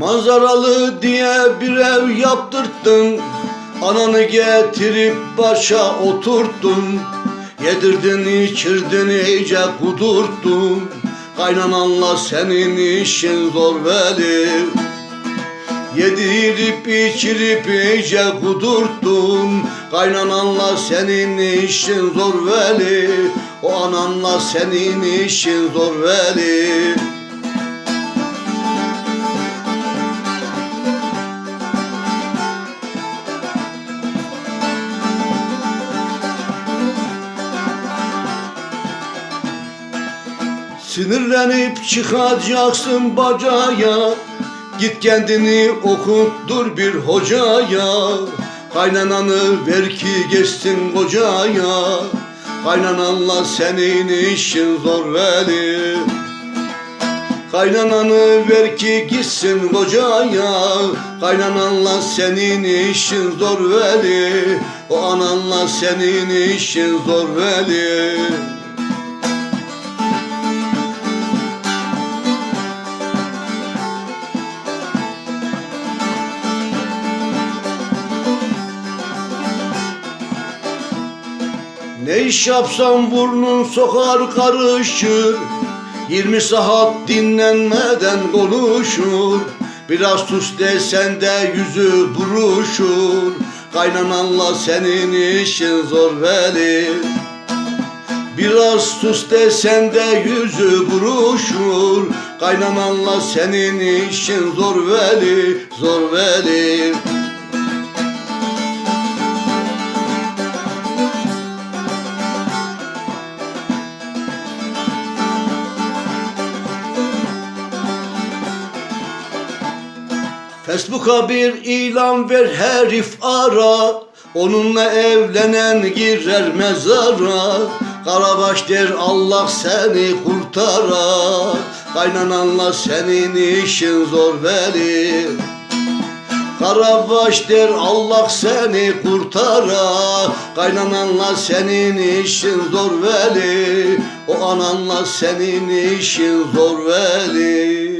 Manzaralı diye bir ev yaptırttın. Ananı getirip başa oturttun. Yedirdin içirdin iyice kudurttun. Kaynananla senin işin zor veli Yedirip içirip iyice kudurttun. Kaynananla senin işin zor veli O ananla senin işin zor veli Sinirlenip çıkacaksın bacaya. Git kendini okuttur bir hocaya. Kaynananı ver ki geçsin kocaya. Kaynananla senin işin zor veli. Kaynananı ver ki gitsin kocaya. Kaynananla senin işin zor veli. O ananla senin işin zor veli Ne iş yapsam burnun sokar karışır. 20 saat dinlenmeden konuşur. Biraz sus desen de yüzü buruşur. Kaynananla senin işin zor veli Biraz sus desen de yüzü buruşur. Kaynananla senin işin zor veli Zor veli Facebook'a bir ilan ver herif ara Onunla evlenen girer mezara. Karabaş der Allah seni kurtara Kaynananla senin işin zor veli Karabaş der Allah seni kurtara Kaynananla senin işin zor veli O ananla senin işin zor veli